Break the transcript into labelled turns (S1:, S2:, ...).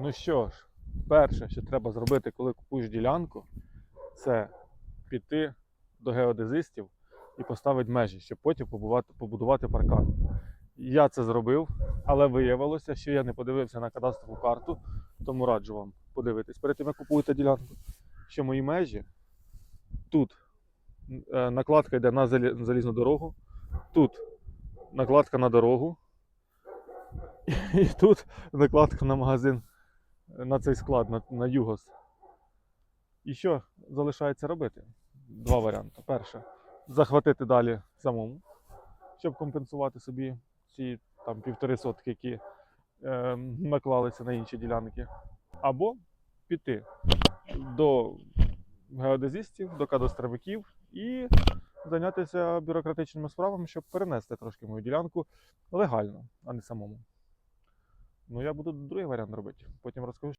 S1: Ну що ж, перше, що треба зробити, коли купуєш ділянку, це піти до геодезистів і поставити межі, щоб потім побувати, побудувати паркан. Я це зробив, але виявилося, що я не подивився на кадастрову карту, тому раджу вам подивитись. Перед тим, як купуєте ділянку, що мої межі тут е, накладка йде на залізну дорогу, тут накладка на дорогу, і тут накладка на магазин на цей склад, на, на Югос. І що залишається робити? Два варіанти. Перше, захватити далі самому, щоб компенсувати собі ці там півтори сотки, які е, наклалися на інші ділянки. Або піти до геодезистів, до кадастровиків і зайнятися бюрократичними справами, щоб перенести трошки мою ділянку легально, а не самому. Ну, я буду другий варіант робити. Потім розкажу.